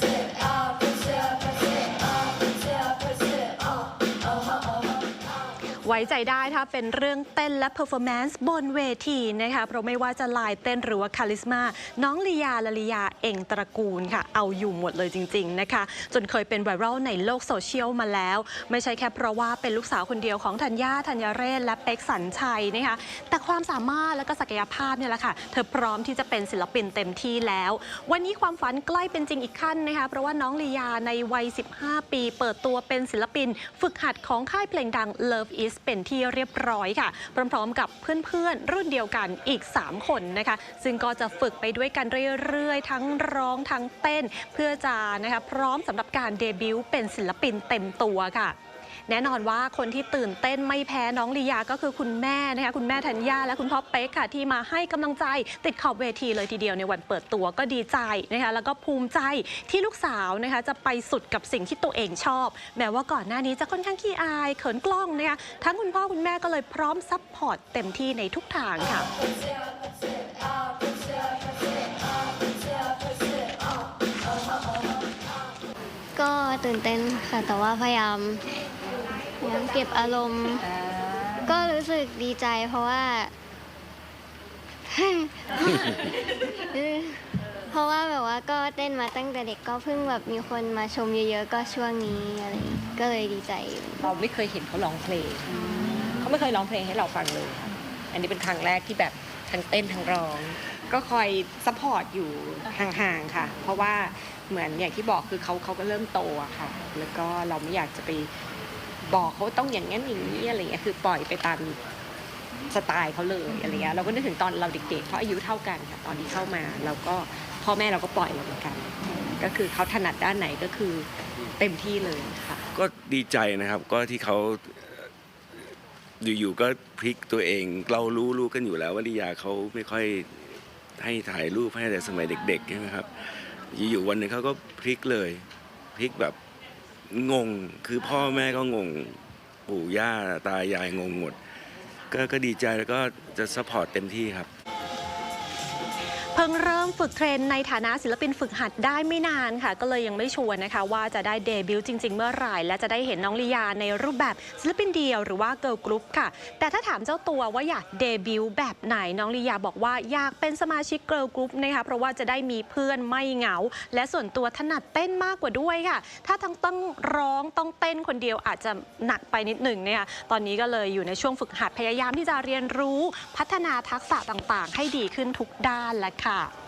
That's it. ไว้ใจได้ถ้าเป็นเรื่องเต้นและเพอร์ฟอร์แมนซ์บนเวทีนะคะเพราะไม่ว่าจะลายเต้นหรือว่าคาลิสมา น้องลียาลลียาเองตระกูลค่ะ เอาอยู่หมดเลยจริง ๆ นะคะ จนเคยเป็นไวรัลในโลกโซเชียลมาแล้ว ไม่ใช่แค่เพราะว่าเป็นลูกสาวคนเดียวของธัญญาธัญเรศ และเป็กสัญชัยนะคะแต่ความสามารถและก็ศักยภาพเนี่ยแหละค่ะ เธอพร้อมที่จะเป็นศิลปินเต็มที่แล้ว วันนี้ความฝันใกล้เป็นจริงอีกขั้นนะคะเพราะว่าน้องลียาในวัย 15 ปี เปิดตัวเป็นศิลปิน ฝึกหัดของค่ายเพลงดัง Love Is เป็นที่เรียบร้อยค่ะ พร้อมๆ กับเพื่อนๆ รุ่นเดียวกันอีก 3 คนนะคะ ซึ่งก็จะฝึกไปด้วยกันเรื่อยๆ ทั้งร้องทั้งเต้น เพื่อจะนะคะพร้อมสำหรับการเดบิวต์เป็นศิลปินเต็มตัวค่ะ แน่นอนว่าคนที่ตื่นเต้นไม่แพ้น้องลียาก็คือคุณแม่นะคะคุณแม่ธัญญาและคุณพ่อเป๊กค่ะที่มาให้กำลังใจติดขอบเวทีเลยทีเดียวในวันเปิดตัวก็ดีใจนะคะแล้วก็ภูมิใจที่ลูกสาวนะคะจะไปสุดกับสิ่งที่ตัวเองชอบ แม้ว่าก่อนหน้านี้จะค่อนข้างขี้อายเขินกล้องนะคะทั้งคุณพ่อคุณแม่ก็เลยพร้อมซัพพอร์ตเต็มที่ในทุกทางค่ะก็ตื่นเต้นค่ะ แต่ว่าพยายาม พยายามเก็บอารมณ์ก็รู้สึกดีใจเพราะว่า เพราะว่าแบบว่าก็เต้นมาตั้งแต่เด็กก็เพิ่งแบบมีคนมาชมเยอะๆ ก็ช่วงนี้อะไรอย่างงี้ก็เลยดีใจอยู่เราไม่เคยเห็นเขาร้องเพลง เขาไม่เคยร้องเพลงให้เราฟังเลยค่ะอันนี้เป็นครั้งแรกที่แบบทั้งเต้นทั้งร้อง ก็คอยซัพพอร์ตอยู่ห่างๆค่ะ เพราะว่าเหมือนอย่างที่บอกคือเขาเขาก็เริ่มโตอะค่ะ แล้วก็เราไม่อยากจะไป บอกเขาต้องอย่างนั้นอย่างนี้อะไรเงี้ยคือปล่อยไปตามสไตล์เขาเลยอะไรเงี้ยเราก็นึกถึงตอนเราเด็กๆเขาอายุเท่ากันค่ะตอนที่เข้ามาเราก็พ่อแม่เราก็ปล่อยเราเหมือนกัน ก็คือเขาถนัดด้านไหนก็คือเต็มที่เลยค่ะก็ดีใจนะครับก็ที่เขาเอ่ออยู่ๆก็พลิกตัวเอง เรารู้รู้กันอยู่แล้วว่าลิยาเขาไม่ค่อยให้ถ่ายรูปให้แต่สมัยเด็กๆใช่ไหมครับอยู่ๆวันหนึ่งเขาก็พลิกเลยพลิกแบบ งงคือพ่อแม่ก็งง ปู่ย่าตายายงงหมด ก็ก็ดีใจแล้วก็จะสปอร์ตเต็มที่ครับ เพิ่งเริ่มฝึกเทรนในฐานะศิลปินฝึกหัดได้ไม่นานค่ะ ก็เลยยังไม่ชัวร์นะคะ ว่าจะได้เดบิวต์จริง ๆ เมื่อไหร่ และจะได้เห็นน้องลียาในรูปแบบศิลปินเดียวหรือว่าเกิร์ลกรุ๊ปค่ะ แต่ถ้าถามเจ้าตัวว่าอยากเดบิวต์แบบไหนน้องลียาบอกว่าอยากเป็นสมาชิกเกิร์ลกรุ๊ปนะคะเพราะว่าจะได้มีเพื่อนไม่เหงา และส่วนตัวถนัดเต้นมากกว่าด้วยค่ะ ถ้าทั้งต้องร้องต้องเต้นคนเดียวอาจจะหนักไปนิดหนึ่งเนี่ยตอนนี้ก็เลยอยู่ในช่วงฝึกหัดพยายามที่จะเรียนรู้ พัฒนาทักษะต่างๆ ให้ดีขึ้นทุกด้านแล้วค่ะ